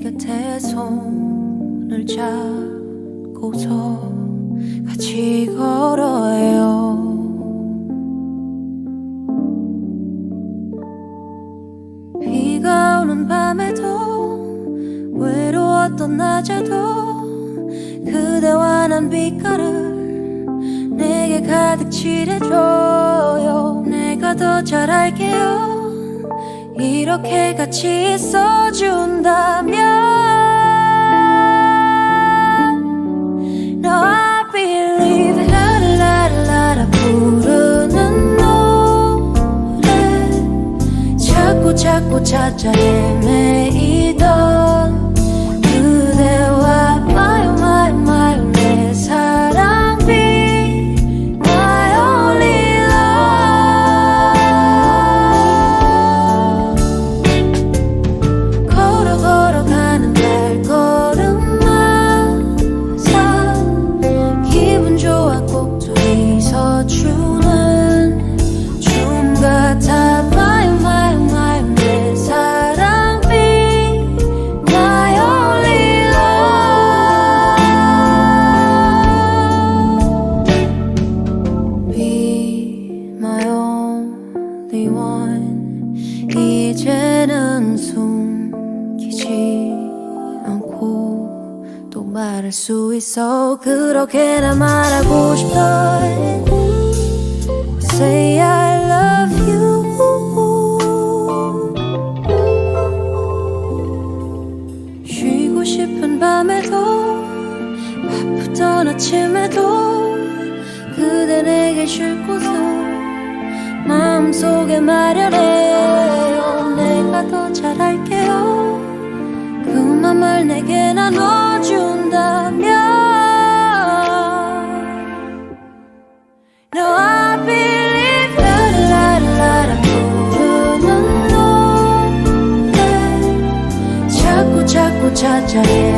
곁에 손을 잡고서 같이 걸어요. 비가 오는 밤에도 외로웠던 낮에도 그대와 난 빛깔을 내게 가득 칠해줘요. 내가 더 잘 알게요 이렇게 같이 있어준다면 Now I believe 라라라라 부르는 노래. 자꾸 자꾸 찾아 헤매이던 하고 싶어 Say I love you. 쉬고 싶은 밤에도 바쁘던 아침에도 그대 내게 쉴 곳을 마음속에 마련해요 내가 더 잘할게요. 그 맘을 내게 나눠 자꾸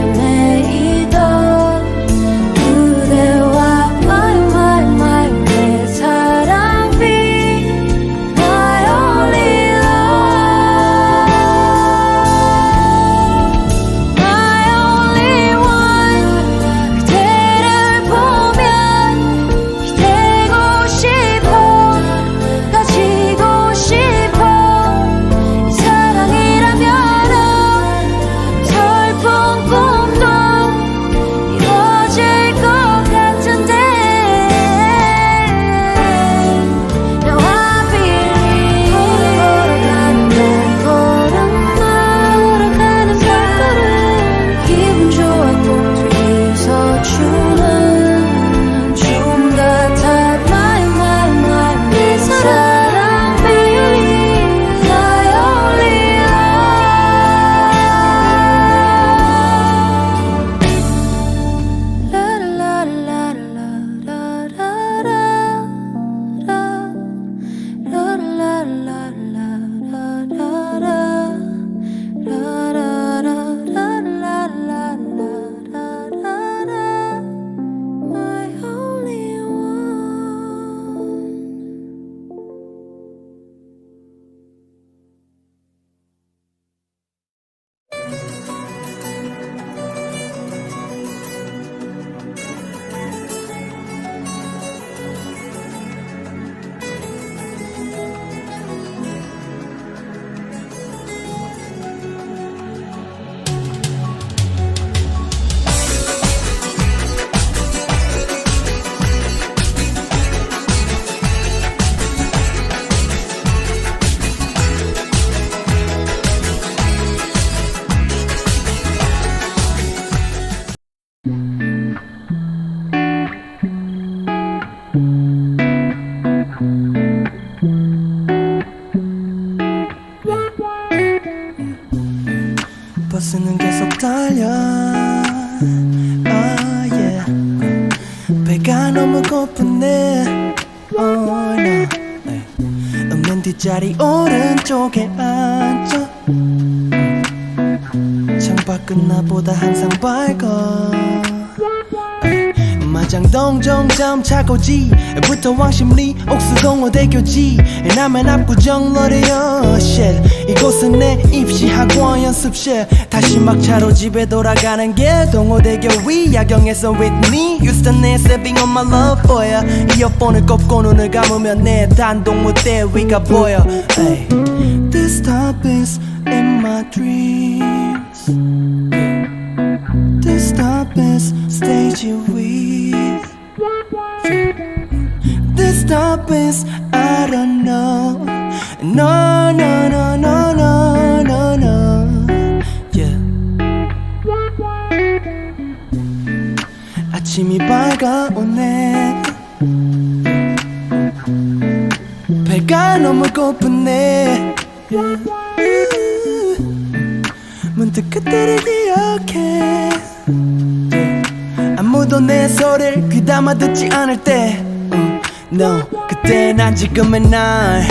오른쪽에 앉아. 창밖은 나보다 항상 밝아. 대장동 정점 차고지 부터 왕십리 옥수동호대교지. 남한 압구정 로레요 shit 이곳은 내 입시 학원 연습실. 다시 막차로 집에 돌아가는 길 동호대교 위 야경에서 with me. Houston 내 stepping on my love ya. 이어폰을 꼽고 눈을 감으면 내 단독 무대 위가 보여. Ay. This stop is in my dreams This stop is stage with This stop is I don't know No no no no no no no Yeah 아침이 밝아오네 배가 너무 고프네 문득 그때를 기억해. 아무도 내 소리를 귀담아 듣지 않을 때. 음, No 그때 난 지금의 날.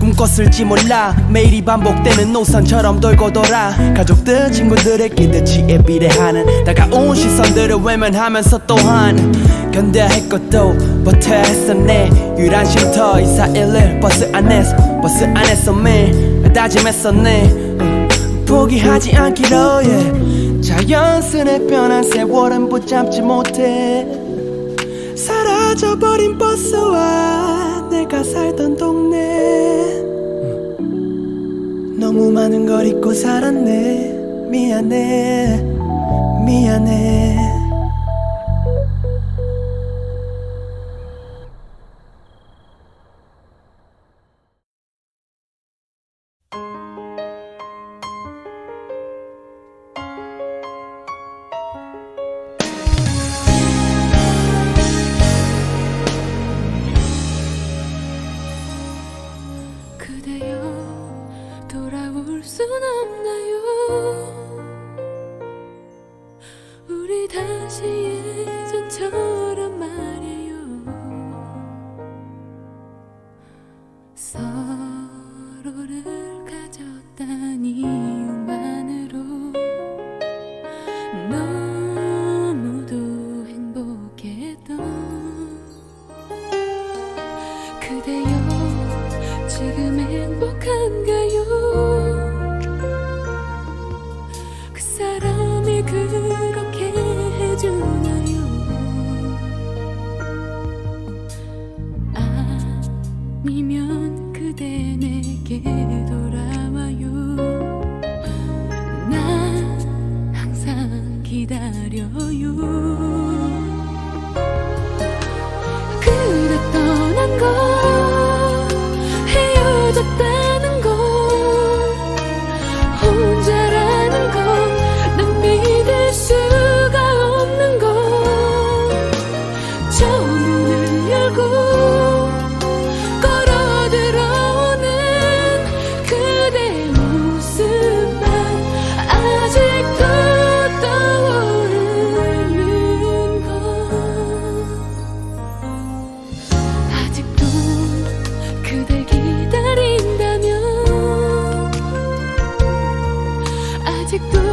꿈꿨을지 몰라. 매일이 반복되는 노선처럼 돌고 돌아. 가족들 친구들의 기대치에 비례하는 다가온 시선들을 외면하면서 또한 할 것도 버텨야 했었네. 유일한 쉼터 2411 버스 안에서 버스 안에서 매일 다짐했었네. 음, 포기하지 않기로 예. 자연스레 변한 세월은 붙잡지 못해. 사라져버린 버스와 내가 살던 동네. 음. 너무 많은 걸 잊고 살았네. 미안해. 미안해 아직도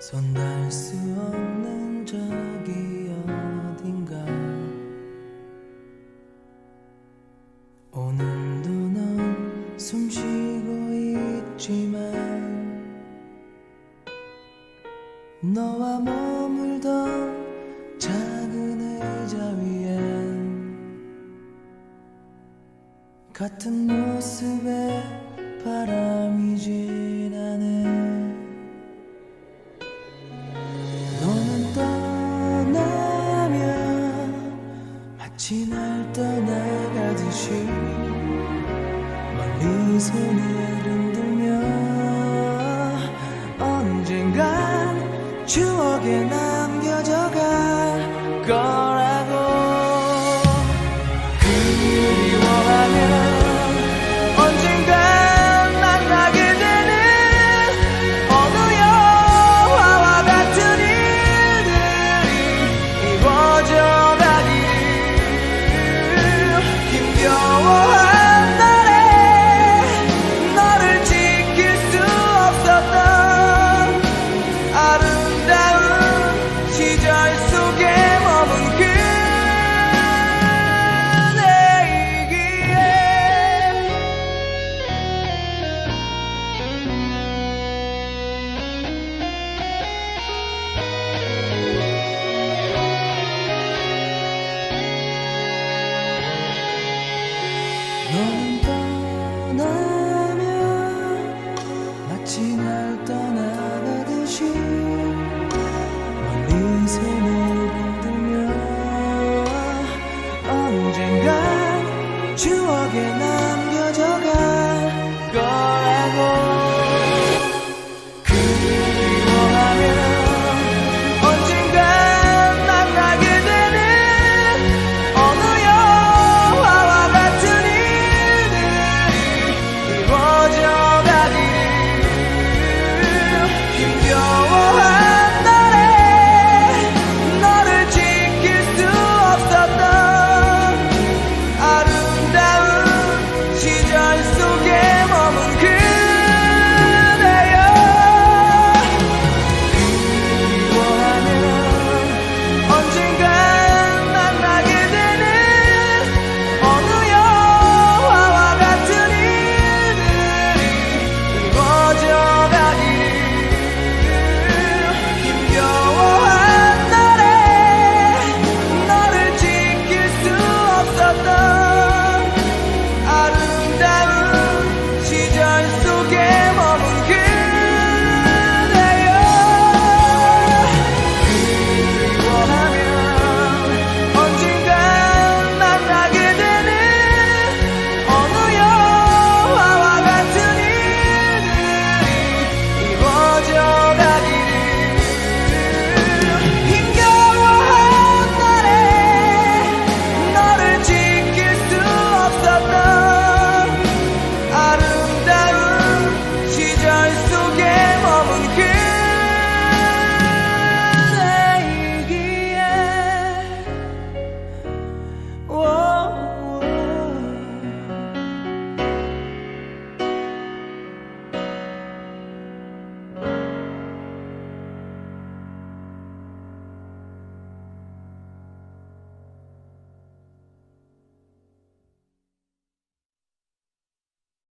손닿을 수 없는 저기 어딘가. 오늘도 넌 숨쉬고 있지만 너와 머물던 작은 의자 위엔 같은 모습의 바람